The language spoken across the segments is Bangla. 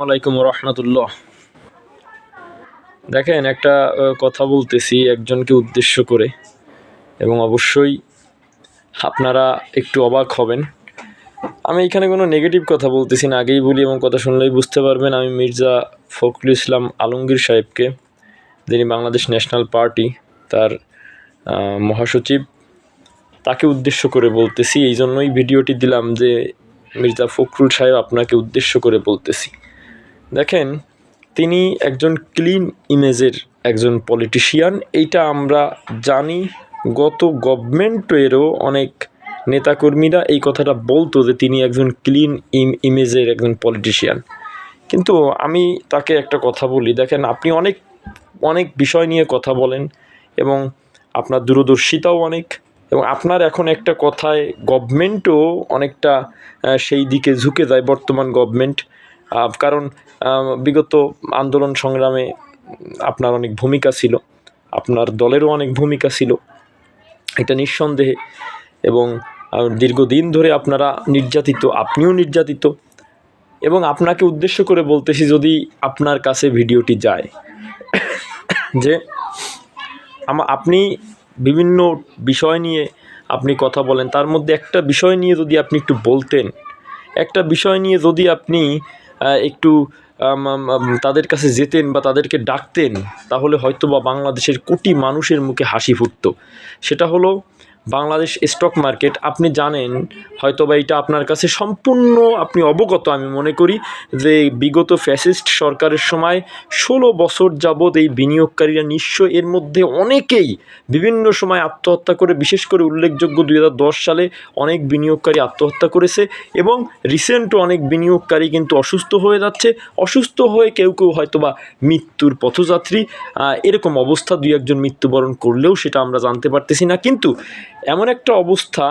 আলাইকুম রহমতুল্লাহ। দেখেন একটা কথা বলতেছি একজনকে উদ্দেশ্য করে এবং অবশ্যই আপনারা একটু অবাক হবেন। আমি এখানে কোনো নেগেটিভ কথা বলতেছি না, আগেই বলি এবং কথা শুনলেই বুঝতে পারবেন। আমি মির্জা ফখরুল ইসলাম আলমগীর সাহেবকে, যিনি বাংলাদেশ ন্যাশনাল পার্টি, তার মহাসচিব, তাকে উদ্দেশ্য করে বলতেছি। এই জন্যই ভিডিওটি দিলাম যে মির্জা ফখরুল সাহেব আপনাকে উদ্দেশ্য করে বলতেছি। দেখেন, তিনি একজন ক্লিন ইমেজের একজন পলিটিশিয়ান এইটা আমরা জানি, গত গভর্নমেন্টেরও অনেক নেতাকর্মীরা এই কথাটা বলতো যে তিনি একজন ক্লিন ইমেজের একজন পলিটিশিয়ান কিন্তু আমি তাকে একটা কথা বলি, দেখেন, আপনি অনেক অনেক বিষয় নিয়ে কথা বলেন এবং আপনার দূরদর্শিতাও অনেক এবং আপনার এখন একটা কথায় গভর্নমেন্টও অনেকটা সেই দিকে ঝুঁকে যায়, বর্তমান গভর্নমেন্ট কারণ বিগত আন্দোলন সংগ্রামে আপনার অনেক ভূমিকা ছিল, আপনার দলেরও অনেক ভূমিকা ছিল, এটা নিঃসন্দেহে। এবং দীর্ঘদিন ধরে আপনারা নির্যাতিত, আপনিও নির্যাতিত, এবং আপনাকে উদ্দেশ্য করে বলতেছি, যদি আপনার কাছে ভিডিওটি যায়, যে আপনি বিভিন্ন বিষয় নিয়ে আপনি কথা বলেন, তার মধ্যে একটা বিষয় নিয়ে যদি আপনি একটু বলতেন, একটা বিষয় নিয়ে যদি আপনি একটু তাদের কাছে যেতেন বা তাদেরকে ডাকতেন, তাহলে হয়তো বা বাংলাদেশের কোটি মানুষের মুখে হাসি ফুটত। সেটা হলো বাংলাদেশ স্টক মার্কেট আপনি জানেন হয়তো বা এটা আপনার কাছে সম্পূর্ণ আপনি অবগত, আমি মনে করি, যে বিগত ফ্যাসিস্ট সরকারের সময় ষোলো বছর যাবৎ এই বিনিয়োগকারীরা নিশ্চয় এর মধ্যে অনেকেই বিভিন্ন সময় আত্মহত্যা করে, বিশেষ করে উল্লেখযোগ্য দু হাজার দশ সালে অনেক বিনিয়োগকারী আত্মহত্যা করেছে এবং রিসেন্টও অনেক বিনিয়োগকারী কিন্তু অসুস্থ হয়ে যাচ্ছে। অসুস্থ হয়ে কেউ কেউ হয়তো বা মৃত্যুর পথযাত্রী এরকম অবস্থা দুই একজন মৃত্যুবরণ করলেও সেটা আমরা জানতে পারতেছি না। কিন্তু এমন একটা অবস্থা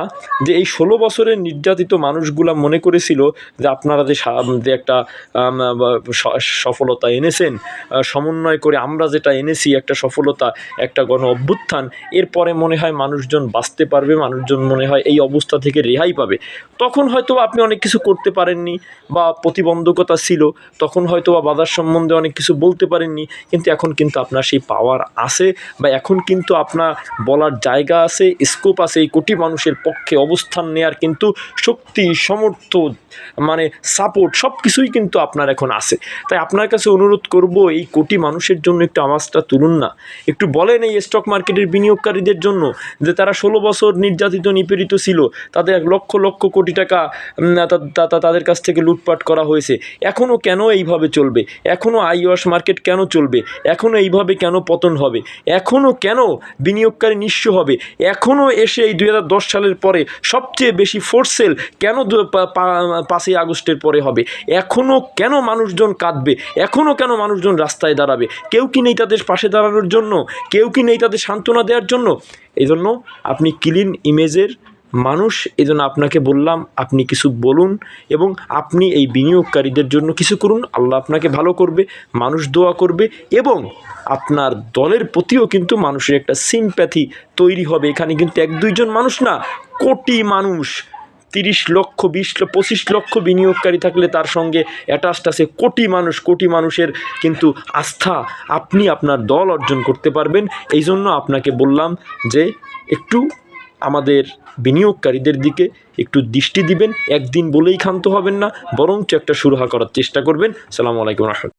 যে এই ষোলো বছরের নির্যাতিত মানুষগুলা মনে করেছিল যে আপনারা যে যে একটা সফলতা এনেছেন সমন্বয় করে আমরা যেটা এনেছি একটা সফলতা, একটা গণ অভ্যুত্থান, এরপরে মনে হয় মানুষজন বাঁচতে পারবে, মানুষজন মনে হয় এই অবস্থা থেকে রেহাই পাবে। তখন হয়তো আপনি অনেক কিছু করতে পারেননি বা প্রতিবন্ধকতা ছিল, তখন হয়তো বা বাজার সম্বন্ধে অনেক কিছু বলতে পারেননি, কিন্তু এখন কিন্তু আপনার সেই পাওয়ার আছে বা এখন কিন্তু আপনার বলার জায়গা আছে স্কোপ আছে এই কোটি মানুষের পক্ষে অবস্থান নেয়ার কিন্তু শক্তি সমর্থ মানে সাপোর্ট সব কিছুই কিন্তু আপনার এখন আছে। তাই আপনার কাছে অনুরোধ করব, এই কোটি মানুষের জন্য একটু আওয়াজটা তুলুন না। একটু বলেন এই স্টক মার্কেটের বিনিয়োগকারীদের জন্য যে তারা ষোলো বছর নির্যাতিত, নিপীড়িত ছিল। তাদের লক্ষ লক্ষ কোটি টাকা তাদের কাছ থেকে লুটপাট করা হয়েছে। এখনও কেন এইভাবে চলবে? এখনও আইওয়াস মার্কেট কেন চলবে? এখনও এইভাবে কেন পতন হবে? এখনও কেন বিনিয়োগকারী নিঃস্ব হবে? এখনও এসে এই দুই হাজার দশ সালের পরে সবচেয়ে বেশি ফোর্সেল কেন দু- পা- পা- পাঁচই আগস্টের পরে হবে? এখনও কেন মানুষজন কাঁদবে? এখনও কেন মানুষজন রাস্তায় দাঁড়াবে? কেউ কি নেই তাদের পাশে দাঁড়ানোর জন্য? কেউ কি নেই তাদের সান্ত্বনা দেওয়ার জন্য? এই জন্য আপনি ক্লিন ইমেজের মানুষ এই জন্য আপনাকে বললাম, আপনি কিছু বলুন এবং আপনি এই বিনিয়োগকারীদের জন্য কিছু করুন। আল্লাহ আপনাকে ভালো করবে, মানুষ দোয়া করবে এবং আপনার দলের প্রতিও কিন্তু মানুষের একটা সিম্প্যাথি তৈরি হবে। এখানে কিন্তু এক দুইজন মানুষ না, কোটি মানুষ। তিরিশ লক্ষ, বিশ পঁচিশ লক্ষ বিনিয়োগকারী থাকলে তার সঙ্গে অ্যাটাচড আছে কোটি মানুষ। কোটি মানুষের কিন্তু আস্থা আপনি আপনার দল অর্জন করতে পারবেন। এই জন্য আপনাকে বললাম যে, একটু আমাদের বিনিয়োগকারীদের দিকে একটু দৃষ্টি দিবেন, একদিন বলেই ক্ষান্ত হবেন না, বরঞ্চ একটা সুরাহা করার চেষ্টা করবেন। সালামু আলাইকুম রহমতুল্লাহ।